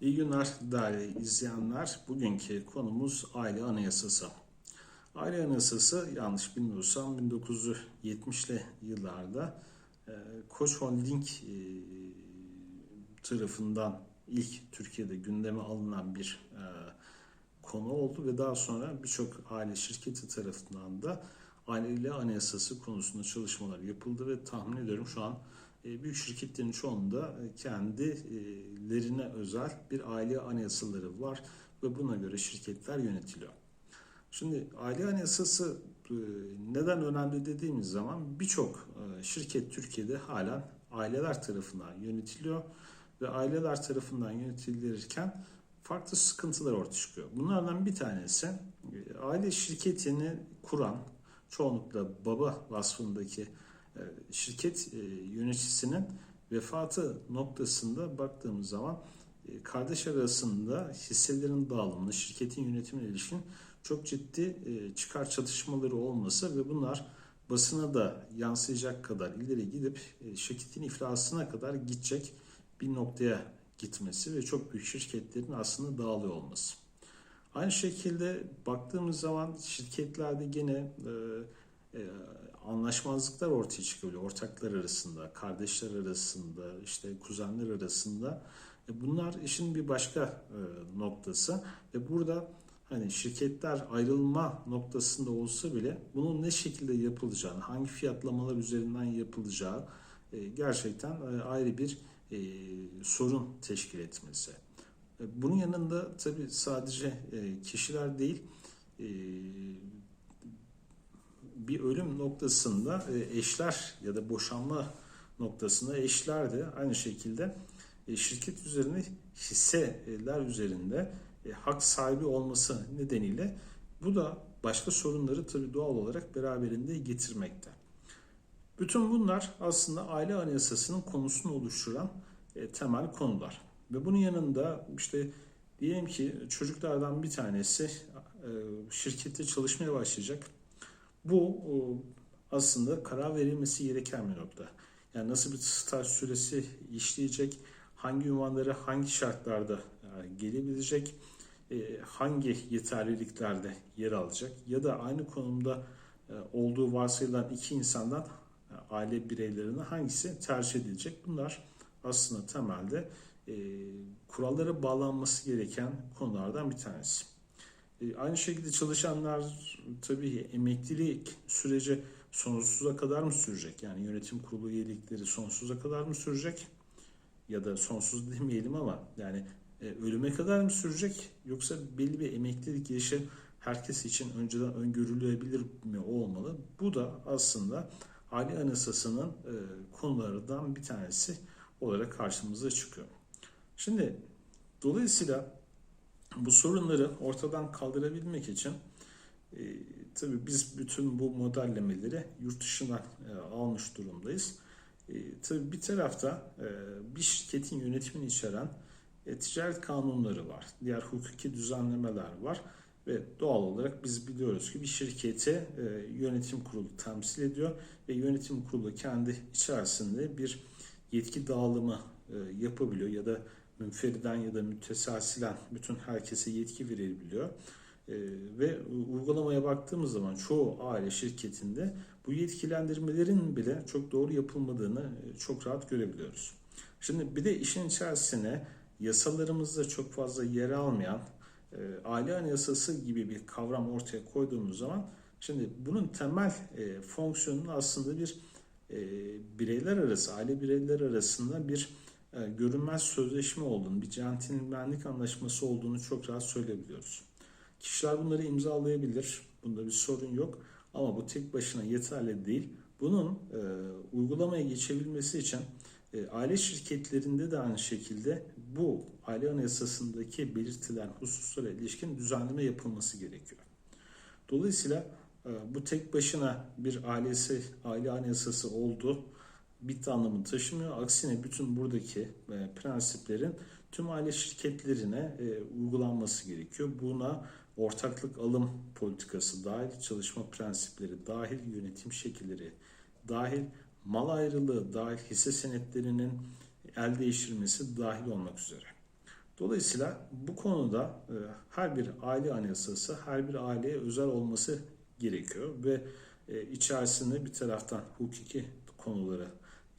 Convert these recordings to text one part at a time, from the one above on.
İyi günler değerli izleyenler. Bugünkü konumuz aile anayasası. Aile anayasası yanlış bilmiyorsam 1970'li yıllarda e, Koç Holding e, tarafından ilk Türkiye'de gündeme alınan bir e, konu oldu ve daha sonra birçok aile şirketi tarafından da aile anayasası konusunda çalışmalar yapıldı ve tahmin ediyorum şu an büyük şirketlerin çoğunda e, kendilerine özel bir aile anayasaları var ve buna göre şirketler yönetiliyor. Şimdi aile anayasası e, neden önemli dediğimiz zaman birçok şirket Türkiye'de halen aileler tarafından yönetiliyor ve aileler tarafından yönetilirken farklı sıkıntılar ortaya çıkıyor. Bunlardan bir tanesi aile şirketini kuran çoğunlukla baba vasfındaki e, şirket e, yöneticisinin vefatı noktasında baktığımız zaman e, kardeş arasında hisselerin dağılımını, şirketin yönetimine ilişkin çok ciddi çıkar çatışmaları olması ve bunlar basına da yansıyacak kadar ileri gidip şirketin iflasına kadar gidecek bir noktaya gitmesi ve çok büyük şirketlerin aslında dağılıyor olması. Aynı şekilde baktığımız zaman şirketlerde gene e, anlaşmazlıklar ortaya çıkıyor. Ortaklar arasında, kardeşler arasında, işte kuzenler arasında. E, bunlar işin bir başka e, noktası ve burada hani şirketler ayrılma noktasında olsa bile bunun ne şekilde yapılacağını, hangi fiyatlamalar üzerinden yapılacağı e, gerçekten ayrı bir sorun teşkil etmesi. Bunun yanında tabii sadece kişiler değil, bir ölüm noktasında e, eşler ya da boşanma noktasında eşler de aynı şekilde e, şirket üzerine hisseler üzerinde e, hak sahibi olması nedeniyle bu da başka sorunları tabii doğal olarak beraberinde getirmekte. Bütün bunlar aslında aile anayasasının konusunu oluşturan temel konular. Ve bunun yanında işte diyelim ki çocuklardan bir tanesi şirkette çalışmaya başlayacak bu aslında karar verilmesi gereken bir nokta. Yani nasıl bir staj süresi işleyecek, hangi ünvanları hangi şartlarda e, gelebilecek, e, hangi yeterliliklerde yer alacak ya da aynı konumda e, olduğu varsayılan iki insandan aile bireylerine hangisi tercih edilecek? Bunlar aslında temelde kurallara bağlanması gereken konulardan bir tanesi. E, aynı şekilde çalışanlar tabii emeklilik süreci sonsuza kadar mı sürecek? Yani yönetim kurulu üyelikleri sonsuza kadar mı sürecek? Ya da sonsuz demeyelim ama yani e, ölüme kadar mı sürecek? Yoksa belli bir emeklilik yaşı herkes için önceden öngörülebilir mi olmalı? Bu da aslında aile anayasasının e, konularından bir tanesi olarak karşımıza çıkıyor. Şimdi dolayısıyla bu sorunları ortadan kaldırabilmek için e, tabii biz bütün bu modellemeleri yurt dışından e, almış durumdayız. E, tabii bir tarafta e, bir şirketin yönetimini içeren e, ticaret kanunları var. Diğer hukuki düzenlemeler var. Ve doğal olarak biz biliyoruz ki bir şirketi e, yönetim kurulu temsil ediyor ve yönetim kurulu kendi içerisinde bir yetki dağılımı e, yapabiliyor ya da münferiden ya da müteselsilen bütün herkese yetki verebiliyor. E, ve uygulamaya baktığımız zaman çoğu aile şirketinde bu yetkilendirmelerin bile çok doğru yapılmadığını e, çok rahat görebiliyoruz. Şimdi bir de işin içerisine yasalarımızda çok fazla yer almayan e, aile anayasası gibi bir kavram ortaya koyduğumuz zaman şimdi bunun temel e, aslında bir e, bireyler arası, aile bireyler arasında bir görünmez sözleşme olduğunu, bir centilmenlik anlaşması olduğunu çok rahat söyleyebiliyoruz. Kişiler bunları imzalayabilir. Bunda bir sorun yok. Ama bu tek başına yeterli değil. Bunun e, uygulamaya geçebilmesi için e, aile şirketlerinde de aynı şekilde bu aile anayasasındaki belirtilen hususlara ilişkin düzenleme yapılması gerekiyor. Dolayısıyla e, bu tek başına bir ailesi aile anayasası oldu bitti anlamını taşımıyor. Aksine bütün buradaki e, prensiplerin tüm aile şirketlerine e, uygulanması gerekiyor. Buna ortaklık alım politikası dahil, çalışma prensipleri dahil, yönetim şekilleri dahil, mal ayrılığı dahil, hisse senetlerinin el değiştirmesi dahil olmak üzere. Dolayısıyla bu konuda e, her bir aile anayasası her bir aileye özel olması gerekiyor ve e, içerisinde bir taraftan hukuki konuları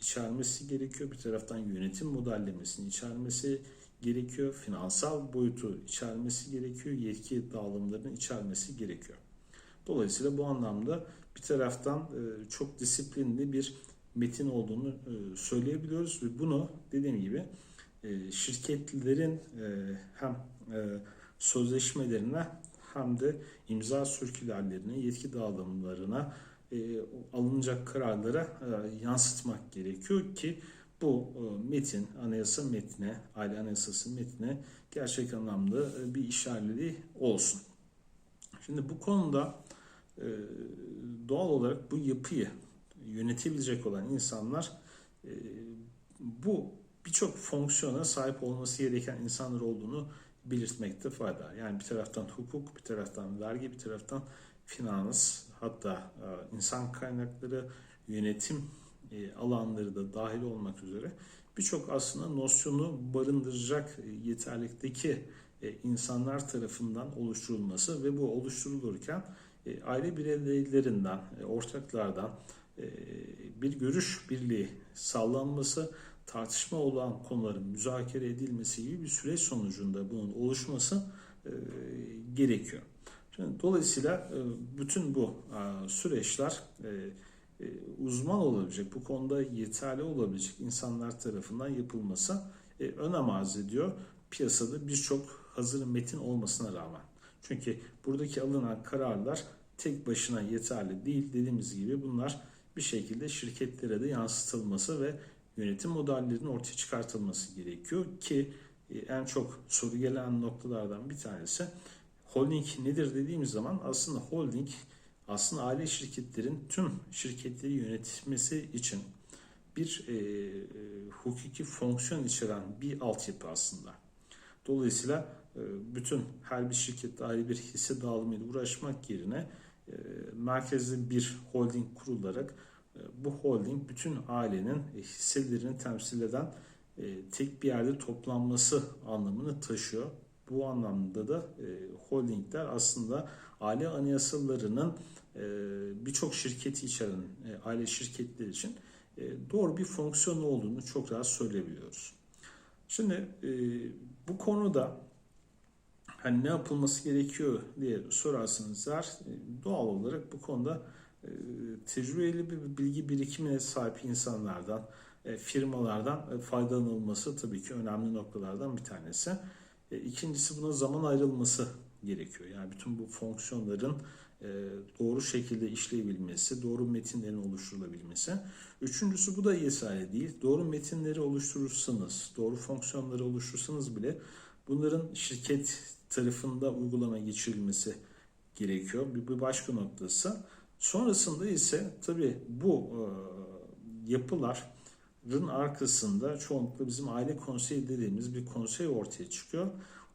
içermesi gerekiyor. Bir taraftan yönetim modellemesini içermesi gerekiyor. Finansal boyutu içermesi gerekiyor. Yetki dağılımlarını içermesi gerekiyor. Dolayısıyla bu anlamda bir taraftan e, çok disiplinli bir metin olduğunu e, söyleyebiliyoruz ve bunu dediğim gibi e, şirketlerin hem sözleşmelerine hem de imza sürkülerlerine, yetki dağılımlarına alınacak kararlara yansıtmak gerekiyor ki bu metin, anayasa metne, aile anayasası metne gerçek anlamda bir işareli olsun. Şimdi bu konuda e, doğal olarak bu yapıyı yönetebilecek olan insanlar e, bu birçok fonksiyona sahip olması gereken insanlar olduğunu belirtmekte fayda. Yani bir taraftan hukuk, bir taraftan vergi, bir taraftan finans, hatta e, insan kaynakları, yönetim alanları da dahil olmak üzere birçok aslında nosyonu barındıracak yeterlikteki insanlar tarafından oluşturulması ve bu oluşturulurken e, aile bireylerinden, e, ortaklardan e, bir görüş birliği sağlanması, tartışma olan konuların müzakere edilmesi gibi bir süreç sonucunda bunun oluşması gerekiyor. Şimdi, dolayısıyla bütün bu süreçler uzman olabilecek, bu konuda yeterli olabilecek insanlar tarafından yapılması önem arz ediyor. Piyasada birçok hazır metin olmasına rağmen. Çünkü buradaki alınan kararlar tek başına yeterli değil. Dediğimiz gibi bunlar bir şekilde şirketlere de yansıtılması ve yönetim modellerinin ortaya çıkartılması gerekiyor ki e, en çok soru gelen noktalardan bir tanesi holding nedir dediğimiz zaman aslında holding aslında aile şirketlerin tüm şirketleri yönetmesi için bir e, e, hukuki fonksiyon içeren bir altyapı aslında. Dolayısıyla e, bütün her bir şirkette ayrı bir hisse dağılımıyla uğraşmak yerine e, merkezli bir holding kurularak bu holding bütün ailenin hisselerini temsil eden tek bir yerde toplanması anlamını taşıyor. Bu anlamda da holdingler aslında aile anayasalarının birçok şirketi içeren aile şirketleri için doğru bir fonksiyon olduğunu çok rahat söyleyebiliyoruz. Şimdi bu konuda hani ne yapılması gerekiyor diye sorarsanız eğer e, doğal olarak bu konuda e, tecrübeli bir bilgi birikimine sahip insanlardan, e, firmalardan faydalanılması tabii ki önemli noktalardan bir tanesi. İkincisi buna zaman ayrılması gerekiyor. Yani bütün bu fonksiyonların doğru şekilde işleyebilmesi, doğru metinlerin oluşturulabilmesi. Üçüncüsü bu da yeterli değil. Doğru metinleri oluşturursanız, doğru fonksiyonları oluşturursanız bile bunların şirket tarafında uygulama geçirilmesi gerekiyor. Bir başka noktası. Sonrasında ise tabii bu e, yapıların arkasında çoğunlukla bizim aile konseyi dediğimiz bir konsey ortaya çıkıyor.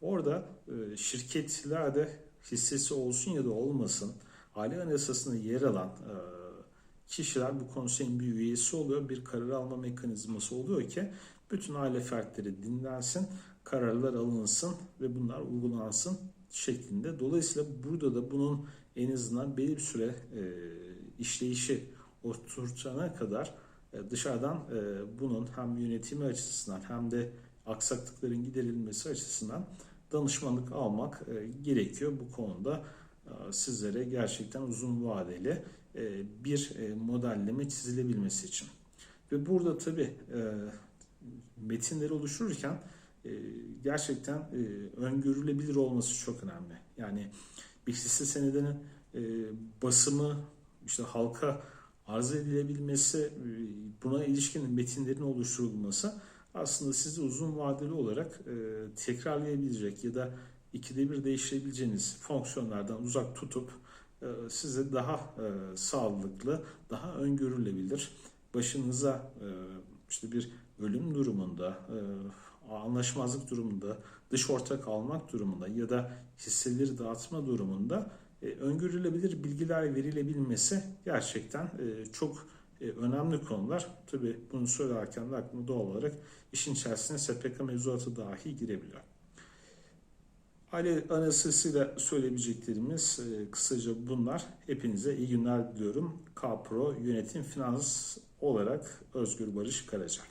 Orada e, şirketlerde hissesi olsun ya da olmasın aile anayasasında yer alan e, kişiler bu konseyin bir üyesi oluyor. Bir karar alma mekanizması oluyor ki bütün aile fertleri dinlensin kararlar alınsın ve bunlar uygulansın şeklinde. Dolayısıyla burada da bunun en azından belli bir süre e, işleyişi oturtana kadar e, dışarıdan e, bunun hem yönetimi açısından hem de aksaklıkların giderilmesi açısından danışmanlık almak e, gerekiyor. Bu konuda e, sizlere gerçekten uzun vadeli e, bir e, modelleme çizilebilmesi için. Ve burada tabii e, metinleri oluştururken e, gerçekten e, öngörülebilir olması çok önemli. Yani hisse senedinin e, basımı işte halka arz edilebilmesi, buna ilişkin metinlerin oluşturulması aslında sizi uzun vadeli olarak tekrarlayabilecek ya da ikide bir değiştirebileceğiniz fonksiyonlardan uzak tutup size daha sağlıklı, daha öngörülebilir, başınıza işte bir ölüm durumunda, anlaşmazlık durumunda, dış ortak almak durumunda ya da hisseleri dağıtma durumunda e, öngörülebilir bilgiler verilebilmesi gerçekten e, çok e, önemli konular. Tabi bunu söylerken de aklıma doğal olarak işin içerisine SPK mevzuatı dahi girebiliyor. Hali anasıyla söyleyebileceklerimiz kısaca bunlar. Hepinize iyi günler diliyorum. Kapro Yönetim Finans olarak Özgür Barış Karaca.